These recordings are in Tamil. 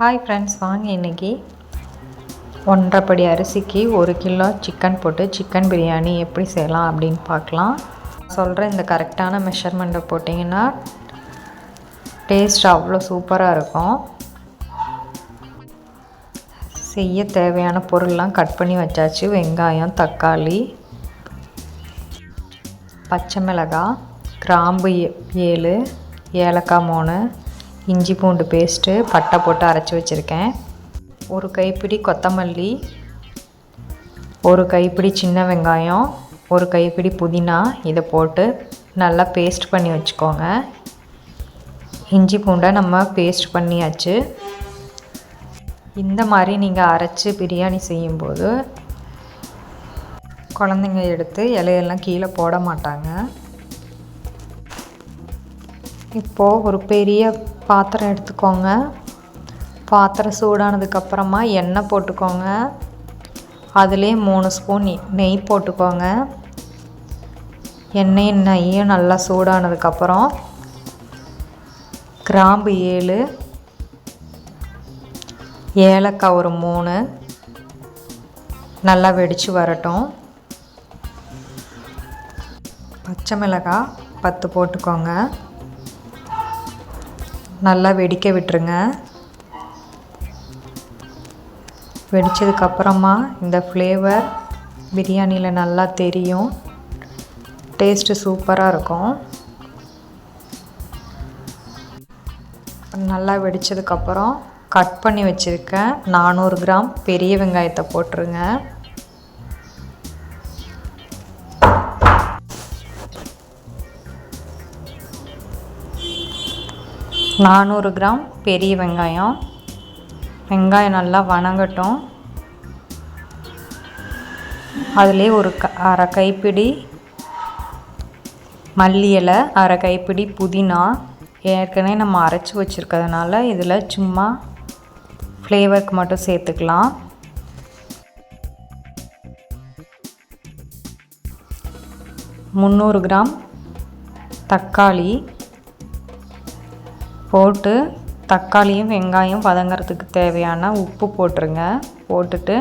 ஹாய் ஃப்ரெண்ட்ஸ் வாங்க இன்றைக்கி ஒன்றரைப்படி அரிசிக்கு ஒரு கிலோ சிக்கன் போட்டு சிக்கன் பிரியாணி எப்படி செய்யலாம் அப்படின்னு பார்க்கலாம். சொல்கிற இந்த கரெக்டான மெஷர்மெண்ட்டை போட்டிங்கன்னா டேஸ்ட் அவ்வளோ சூப்பராக இருக்கும். செய்ய தேவையான பொருள்லாம் கட் பண்ணி வச்சாச்சு. வெங்காயம் தக்காளி பச்சை மிளகாய் கிராம்பு ஏ- ஏழு ஏலக்காய் மூணு இஞ்சி பூண்டு பேஸ்ட்டு பட்டை போட்டு அரைச்சி வச்சுருக்கேன். ஒரு கைப்பிடி கொத்தமல்லி ஒரு கைப்பிடி சின்ன வெங்காயம் ஒரு கைப்பிடி புதினா இதை போட்டு நல்லா பேஸ்ட் பண்ணி வச்சுக்கோங்க. இஞ்சி பூண்டை நம்ம பேஸ்ட் பண்ணியாச்சு. இந்த மாதிரி நீங்கள் அரைச்சி பிரியாணி செய்யும்போது குழந்தைங்க எடுத்து இலையெல்லாம் கீழே போட மாட்டாங்க. இப்போது ஒரு பெரிய பாத்திரம் எடுத்துக்கோங்க. பாத்திரம் சூடானதுக்கப்புறமா எண்ணெய் போட்டுக்கோங்க. அதிலே மூணு ஸ்பூன் நெய் போட்டுக்கோங்க. எண்ணெயும் நெய்யும் நல்லா சூடானதுக்கப்புறம் கிராம்பு ஏழு ஏலக்காய் ஒரு மூணு நல்லா வெடித்து வரட்டும். பச்சை மிளகாய் பத்து போட்டுக்கோங்க. நல்லா வெடிக்க விட்டுருங்க. வெடித்ததுக்கப்புறமா இந்த ஃப்ளேவர் பிரியாணியில் நல்லா தெரியும். டேஸ்ட்டு சூப்பராக இருக்கும். நல்லா வெடித்ததுக்கப்புறம் கட் பண்ணி வச்சுருக்கேன் நானூறு கிராம் பெரிய வெங்காயத்தை போட்டுருங்க. நானூறு கிராம் பெரிய வெங்காயம். வெங்காயம் நல்லா வணங்கட்டும். அதிலே ஒரு க அரை கைப்பிடி மல்லி இலை அரை கைப்பிடி புதினா. ஏற்கனவே நம்ம அரைச்சி வச்சுருக்கிறதுனால இதில் சும்மா ஃப்ளேவருக்கு மட்டும் சேர்த்துக்கலாம். முந்நூறு கிராம் தக்காளி. போட்டு தக்காளியும் வெங்காயம் வதங்கிறதுக்கு தேவையான உப்பு போட்டுருங்க. போட்டுட்டு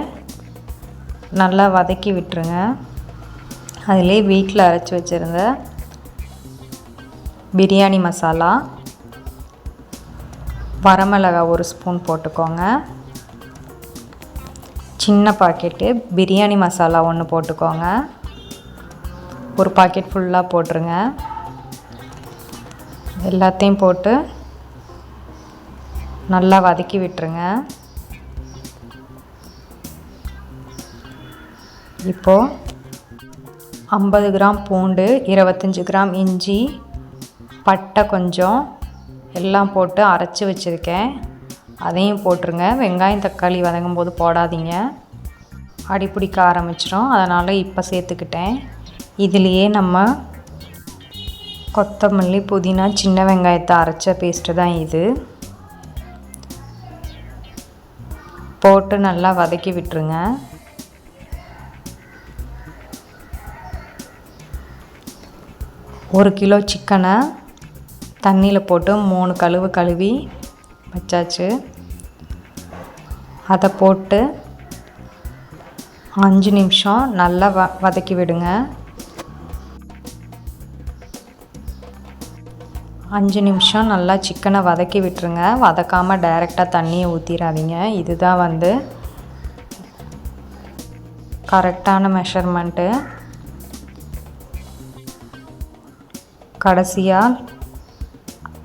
நல்லா வதக்கி விட்டுருங்க. அதிலே வீட்டில் அரைச்சி வச்சுருந்த பிரியாணி மசாலா வரமிளகா ஒரு ஸ்பூன் போட்டுக்கோங்க. சின்ன பாக்கெட்டு பிரியாணி மசாலா ஒன்று போட்டுக்கோங்க. ஒரு பாக்கெட் ஃபுல்லாக போட்டுருங்க. எல்லாத்தையும் போட்டு நல்லா வதக்கி விட்டுருங்க. இப்போது ஐம்பது கிராம் பூண்டு இருபத்தஞ்சி கிராம் இஞ்சி பட்டை கொஞ்சம் எல்லாம் போட்டு அரைச்சி வச்சுருக்கேன். அதையும் போட்டுருங்க. வெங்காயம் தக்காளி வதங்கும் போது போடாதீங்க. அடி பிடிக்க ஆரம்பிச்சிடும். அதனால் இப்போ சேர்த்துக்கிட்டேன். இதுலேயே நம்ம கொத்தமல்லி புதினா சின்ன வெங்காயத்தை அரைச்ச பேஸ்ட்டு தான் இது. போட்டு நல்லா வதக்கி விட்டுருங்க. ஒரு கிலோ சிக்கனை தண்ணியில் போட்டு மூணு கழுவு கழுவி வச்சாச்சு. அதை போட்டு அஞ்சு நிமிஷம் நல்லா வ வதக்கி விடுங்க. அஞ்சு நிமிஷம் நல்லா சிக்கனை வதக்கி விட்டுருங்க. வதக்காமல் டைரெக்டாக தண்ணியை ஊற்றிடாதீங்க இதுதான் வந்து கரெக்டான மெஷர்மெண்ட்டு கடைசியாக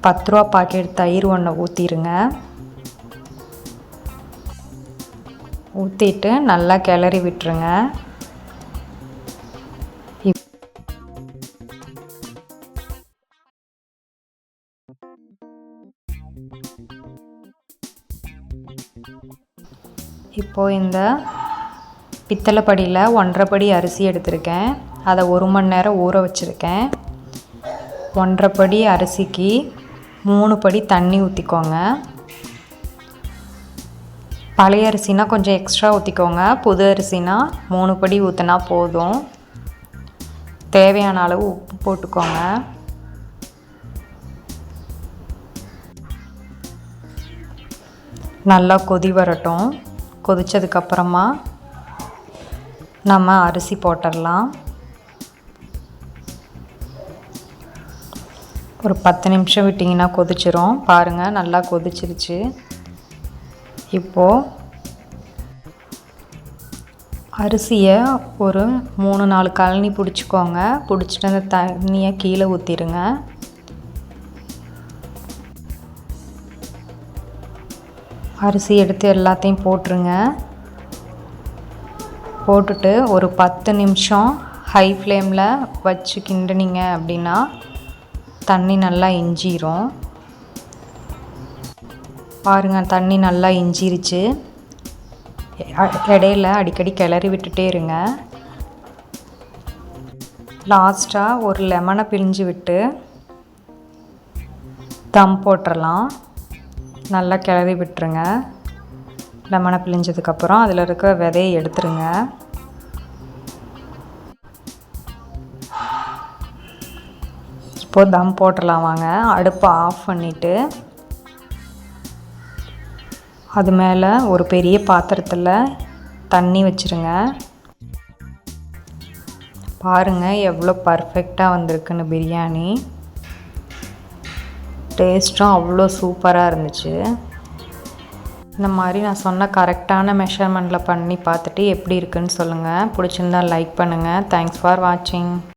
பத்து ரூபா பாக்கெட் தயிர் ஒன்று ஊற்றிடுங்க ஊற்றிட்டு நல்லா கிளறி விட்டுருங்க. இப்போது இந்த பித்தளை படியில் ஒன்றரை படி அரிசி எடுத்திருக்கேன். அதை ஒரு மணி நேரம் ஊற வச்சுருக்கேன். ஒன்றரை படி அரிசிக்கு மூணு படி தண்ணி ஊற்றிக்கோங்க பழைய அரிசினா கொஞ்சம் எக்ஸ்ட்ரா ஊற்றிக்கோங்க புது அரிசினா மூணு படி ஊற்றினா போதும். தேவையான அளவு உப்பு போட்டுக்கோங்க. நல்லா கொதி வரட்டும். கொதித்ததுக்கப்புறமா நம்ம அரிசி போட்டுடலாம். ஒரு பத்து நிமிஷம் விட்டிங்கன்னா கொதிச்சிரும். பாருங்கள் நல்லா கொதிச்சிருச்சு. இப்போது அரிசியை ஒரு மூணு நாலு கழனி பிடிச்சிக்கோங்க. பிடிச்சிட்டு அந்த தண்ணியை கீழே ஊற்றிடுங்க அரிசி எடுத்து எல்லாத்தையும் போட்டுருங்க. போட்டுட்டு ஒரு பத்து நிமிஷம் ஹை ஃப்ளேமில் வச்சு கிண்டுனீங்க அப்படின்னா தண்ணி நல்லா இஞ்சிரும் பாருங்கள் தண்ணி நல்லா இஞ்சிருச்சு இடையில அடிக்கடி கிளறி விட்டுட்டே இருங்க. லாஸ்ட்டாக ஒரு லெமனை பிழிஞ்சு விட்டு தம் போட்டுடலாம் நல்லா கிளறி விட்டுருங்க. லெமனை பிழிஞ்சதுக்கப்புறம் அதில் இருக்க விதையை எடுத்துருங்க. இப்போது தம் போட்டுடலாம் வாங்க. அடுப்பை ஆஃப் பண்ணிவிட்டு அது மேலே ஒரு பெரிய பாத்திரத்தில் தண்ணி வச்சுருங்க. பாருங்கள் எவ்வளோ பர்ஃபெக்டாக வந்திருக்குன்னு பிரியாணி. டேஸ்ட்டும் அவ்வளோ சூப்பராக இருந்துச்சு. இந்த மாதிரி நான் சொன்ன கரெக்டான மெஷர்மெண்ட்டில் பண்ணி பார்த்துட்டு எப்படி இருக்குன்னு சொல்லுங்கள் பிடிச்சிருந்தா லைக் பண்ணுங்கள் தேங்க்ஸ் ஃபார் வாட்சிங்